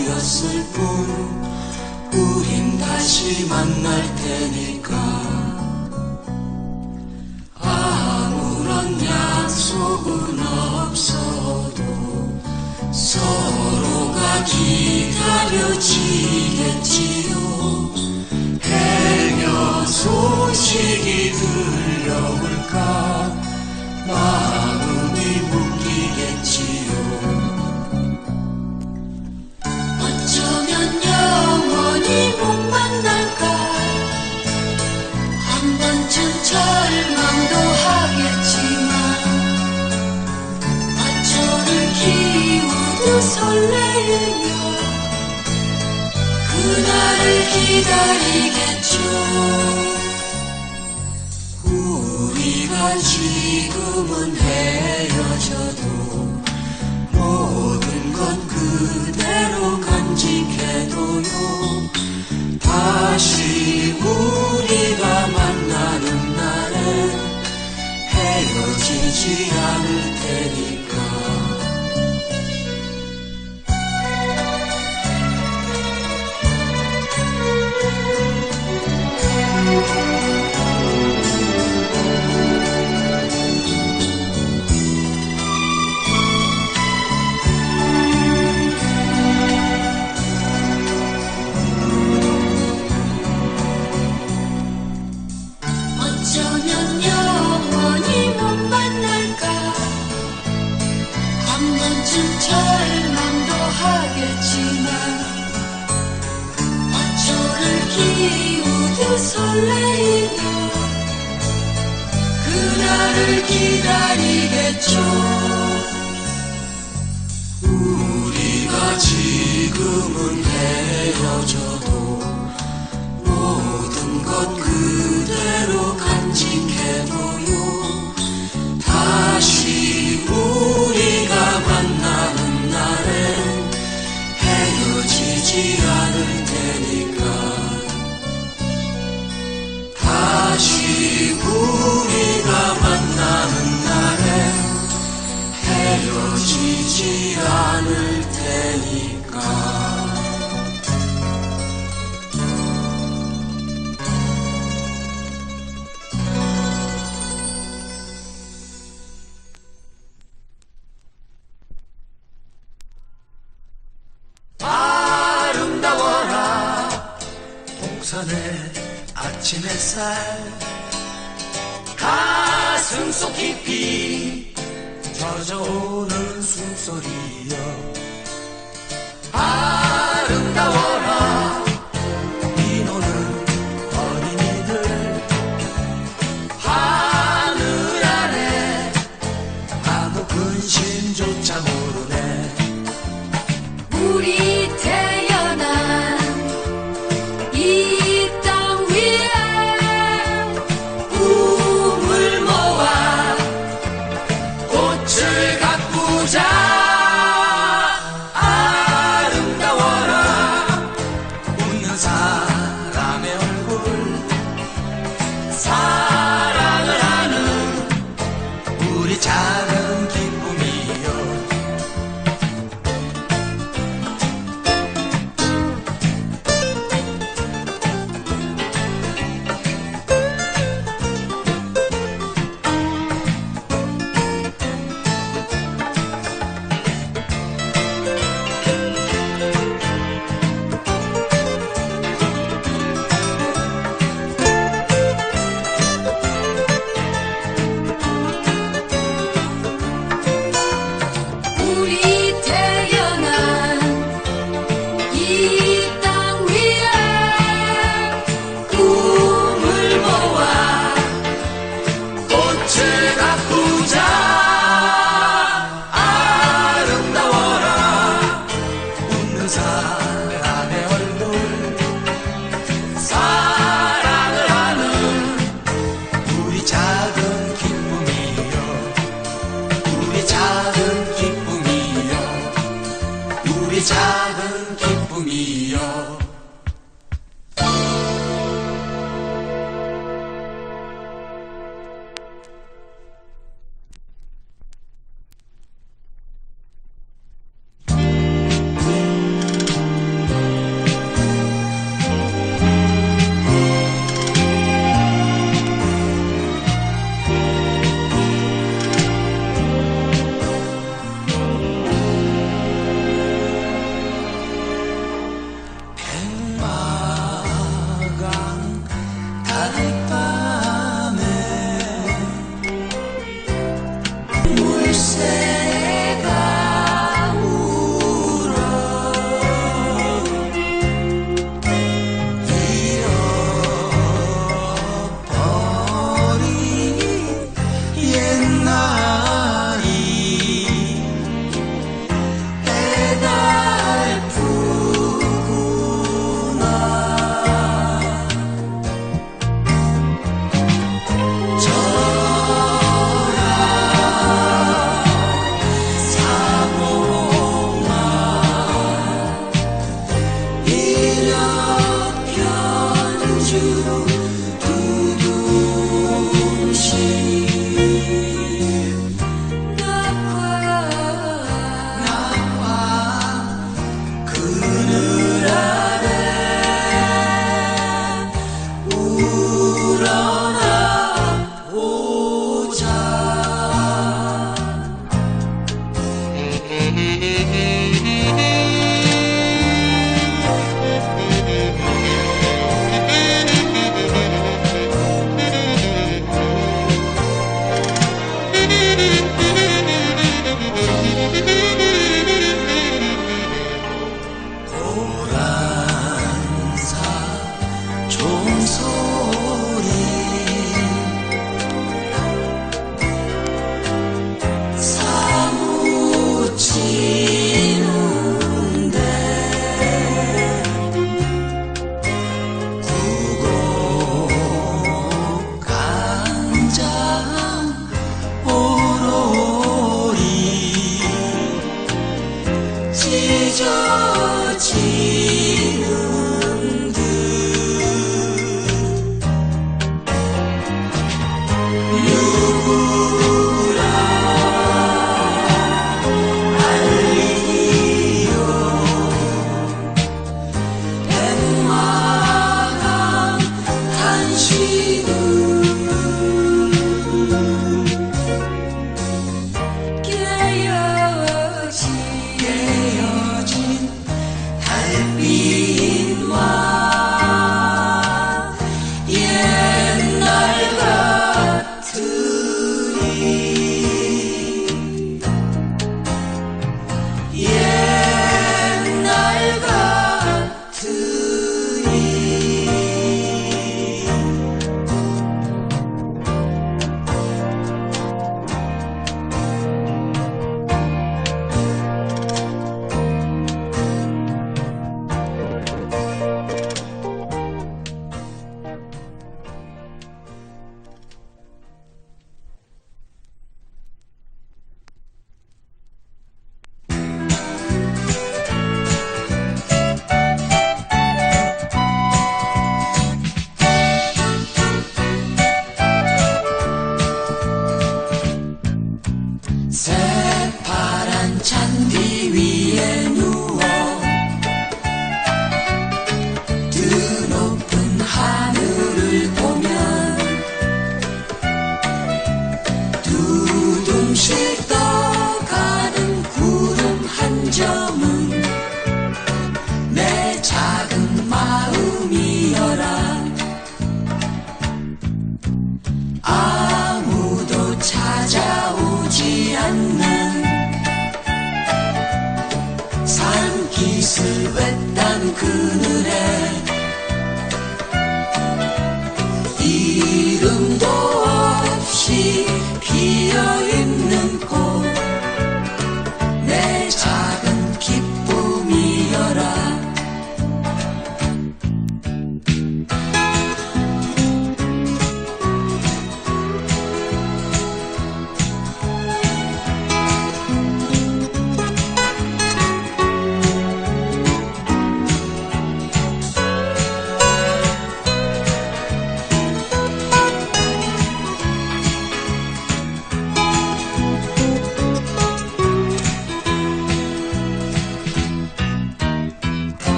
보였을 뿐 우린 다시 만날 테니까. 아무런 약속은 없어도 서로가 기다려지겠지요. 해녀 소식이 들려올까? 마음 기다리겠죠. 우리가 지금은 헤어져도 모든 건 그대로 간직해도요. 다시 우리가 만나는 날엔 헤어지지 않을 기다리겠죠. 우리가 지금은 헤어져도 모든 것 그대로 간직해도 동산의 아침 햇살. 가슴 속 깊이 젖어오는 숨소리여. 아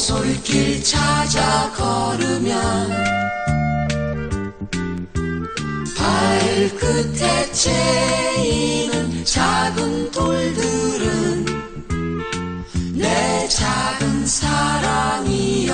오솔길 찾아 걸으면 발끝에 채이는 작은 돌들은 내 작은 사랑이여라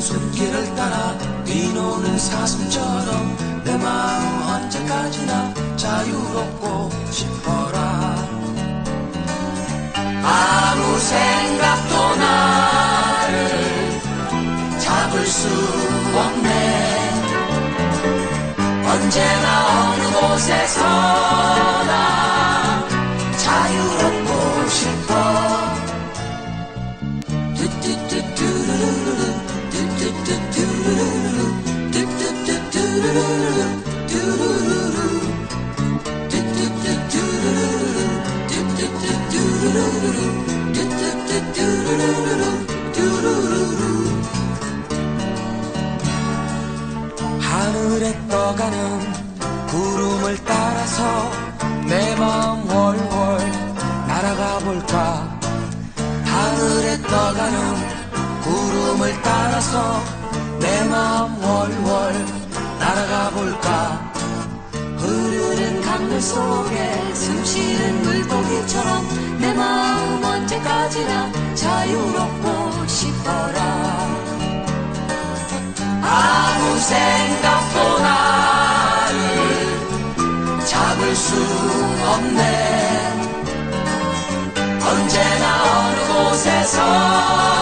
숲길을 따라 뛰노는 사슴처럼 내 마음 언제까지나 자유롭고 싶어라. 아무 생각도 나를 잡을 수 없네. 언제나 어느 곳에서 하늘에 떠가는 구름을 따라서 내 마음 월월 날아가 볼까? 하늘에 떠가는 구름을 따라서 속에 숨쉬는 물고기처럼 내 마음 언제까지나 자유롭고 싶어라. 아무 생각도 나를 잡을 수 없네. 언제나 어느 곳에서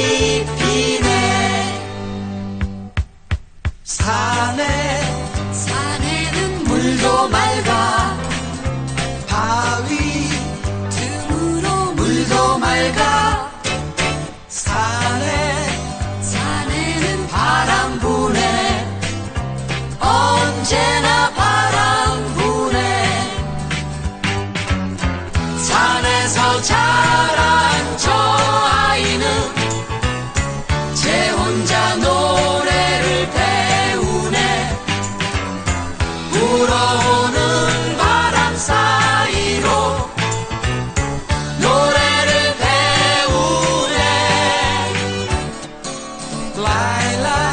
꽃이 life.